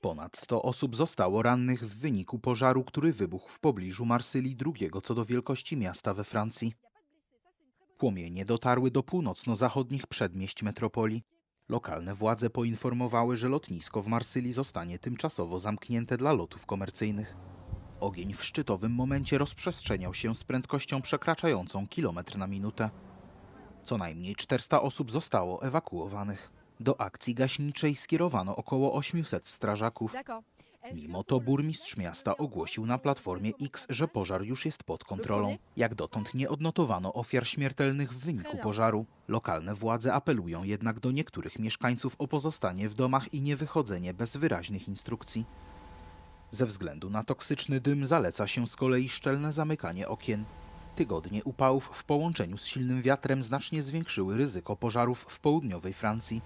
Ponad 100 osób zostało rannych w wyniku pożaru, który wybuchł w pobliżu Marsylii, drugiego co do wielkości miasta we Francji. Płomienie dotarły do północno-zachodnich przedmieść metropolii. Lokalne władze poinformowały, że lotnisko w Marsylii zostanie tymczasowo zamknięte dla lotów komercyjnych. Ogień w szczytowym momencie rozprzestrzeniał się z prędkością przekraczającą kilometr na minutę. Co najmniej 400 osób zostało ewakuowanych. Do akcji gaśniczej skierowano około 800 strażaków. Mimo to burmistrz miasta ogłosił na platformie X, że pożar już jest pod kontrolą. Jak dotąd nie odnotowano ofiar śmiertelnych w wyniku pożaru. Lokalne władze apelują jednak do niektórych mieszkańców o pozostanie w domach i niewychodzenie bez wyraźnych instrukcji. Ze względu na toksyczny dym zaleca się z kolei szczelne zamykanie okien. Tygodnie upałów w połączeniu z silnym wiatrem znacznie zwiększyły ryzyko pożarów w południowej Francji.